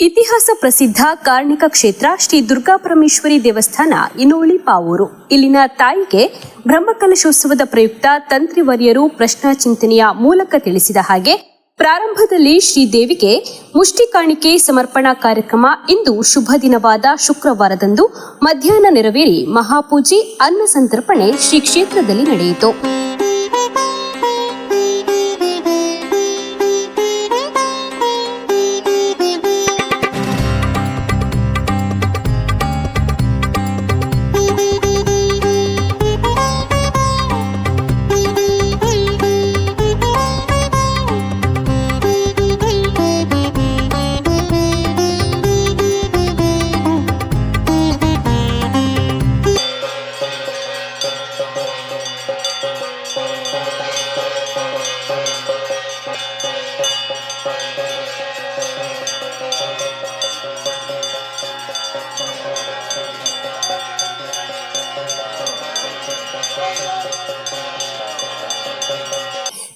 ಇತಿಹಾಸ ಪ್ರಸಿದ್ಧ ಕಾರ್ಣಿಕ ಕ್ಷೇತ್ರ ಶ್ರೀ ದುರ್ಗಾಪರಮೇಶ್ವರಿ ದೇವಸ್ಥಾನ, ಇನೋಳಿ ಪಾವೂರು. ಇಲ್ಲಿನ ತಾಯಿಗೆ ಬ್ರಹ್ಮಕಲಶೋತ್ಸವದ ಪ್ರಯುಕ್ತ ತಂತ್ರಿವರ್ಯರು ಪ್ರಶ್ನಾ ಚಿಂತನೆಯ ಮೂಲಕ ತಿಳಿಸಿದ ಹಾಗೆ ಪ್ರಾರಂಭದಲ್ಲಿ ಶ್ರೀದೇವಿಗೆ ಮುಷ್ಟಿ ಕಾಣಿಕೆ ಸಮರ್ಪಣಾ ಕಾರ್ಯಕ್ರಮ ಇಂದು ಶುಭ ದಿನವಾದ ಶುಕ್ರವಾರದಂದು ಮಧ್ಯಾಹ್ನ ನೆರವೇರಿ ಮಹಾಪೂಜೆ ಅನ್ನ ಸಂತರ್ಪಣೆ ಶ್ರೀ ಕ್ಷೇತ್ರದಲ್ಲಿ ನಡೆಯಿತು.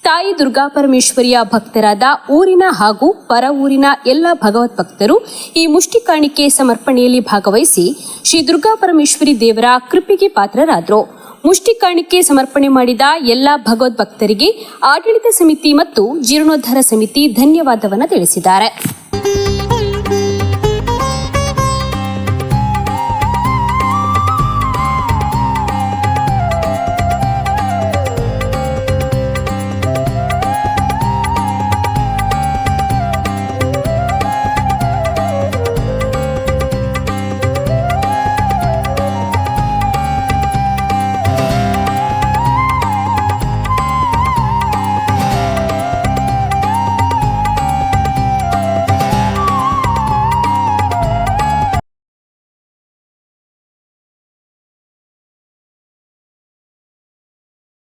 ತಾಯಿ ದುರ್ಗಾ ಪರಮೇಶ್ವರಿಯ ಭಕ್ತರಾದ ಊರಿನ ಹಾಗೂ ಪರ ಊರಿನ ಎಲ್ಲ ಭಗವತ್ ಭಕ್ತರು ಈ ಮುಷ್ಟಿ ಕಾಣಿಕೆ ಸಮರ್ಪಣೆಯಲ್ಲಿ ಭಾಗವಹಿಸಿ ಶ್ರೀ ದುರ್ಗಾ ಪರಮೇಶ್ವರಿ ದೇವರ ಕೃಪೆಗೆ ಪಾತ್ರರಾದರು. ಮುಷ್ಟಿ ಕಾಣಿಕೆ ಸಮರ್ಪಣೆ ಮಾಡಿದ ಎಲ್ಲ ಭಗವದ್ ಭಕ್ತರಿಗೆ ಆಡಳಿತ ಸಮಿತಿ ಮತ್ತು ಜೀರ್ಣೋದ್ಧಾರ ಸಮಿತಿ ಧನ್ಯವಾದವನ್ನು ತಿಳಿಸಿದ್ದಾರೆ.